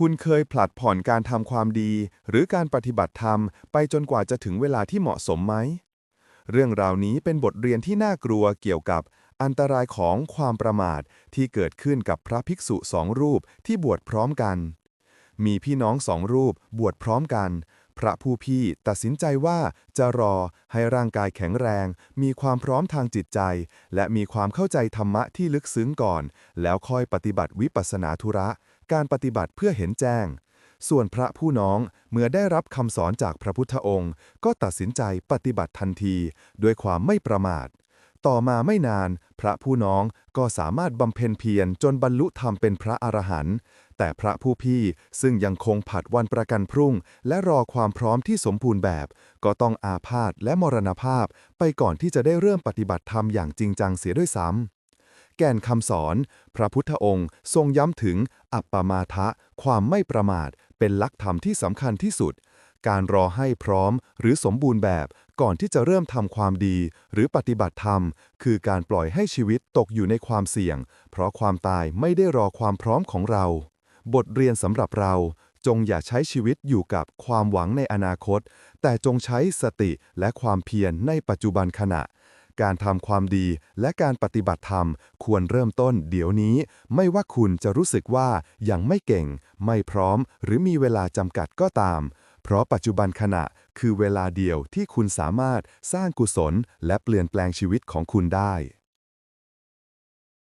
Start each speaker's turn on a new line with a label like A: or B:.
A: คุณเคยผลัดผ่อนการทำความดี หรือการปฏิบัติธรรม ไปจนกว่าจะถึงเวลาที่เหมาะสมไหม เรื่องราวนี้เป็นบทเรียนที่น่ากลัวเกี่ยวกับอันตรายของความประมาทที่เกิดขึ้นกับพระภิกษุสองรูปที่บวชพร้อมกัน มีพี่น้องสองรูปบวชพร้อมกัน พระผู้พี่ตัดสินใจว่าจะรอให้ร่างกายแข็งแรง มีความพร้อมทางจิตใจ และมีความเข้าใจธรรมะที่ลึกซึ้งก่อน แล้วค่อยปฏิบัติวิปัสสนาธุระ การปฏิบัติเพื่อเห็นแจ้ง ส่วนพระผู้น้องเมื่อได้รับคำสอนจากพระพุทธองค์ ก็ตัดสินใจปฏิบัติทันที ด้วยความไม่ประมาท ต่อมาไม่นาน พระผู้น้องก็สามารถบำเพ็ญเพียรจนบรรลุธรรมเป็นพระอรหันต์แต่พระผู้พี่ซึ่งยังคงผัดวันประกันพรุ่ง และรอความพร้อมที่สมบูรณ์แบบ ก็ต้องอาพาธและมรณภาพ ไปก่อนที่จะได้เริ่มปฏิบัติธรรมอย่างจริงจังเสียด้วยซ้ำแก่นคำสอน พระพุทธองค์ทรงย้ำถึง อัปปมาทะ ความไม่ประมาท เป็นหลักธรรมที่สำคัญที่สุด การรอให้พร้อมหรือสมบูรณ์แบบ ก่อนที่จะเริ่มทำความดี หรือปฏิบัติธรรม คือการปล่อยให้ชีวิตตกอยู่ในความเสี่ยง เพราะความตายไม่ได้รอความพร้อมของเรา บทเรียนสำหรับเราจงอย่าใช้ชีวิตอยู่กับความหวังในอนาคต แต่จงใช้สติและความเพียรในปัจจุบันขณะ การทำความดีและการปฏิบัติธรรม ควรเริ่มต้นเดี๋ยวนี้ ไม่ว่าคุณจะรู้สึกว่ายังไม่เก่ง ไม่พร้อม หรือมีเวลาจำกัดก็ตาม เพราะปัจจุบันขณะคือเวลาเดียวที่คุณสามารถสร้างกุศลและเปลี่ยนแปลงชีวิตของคุณได้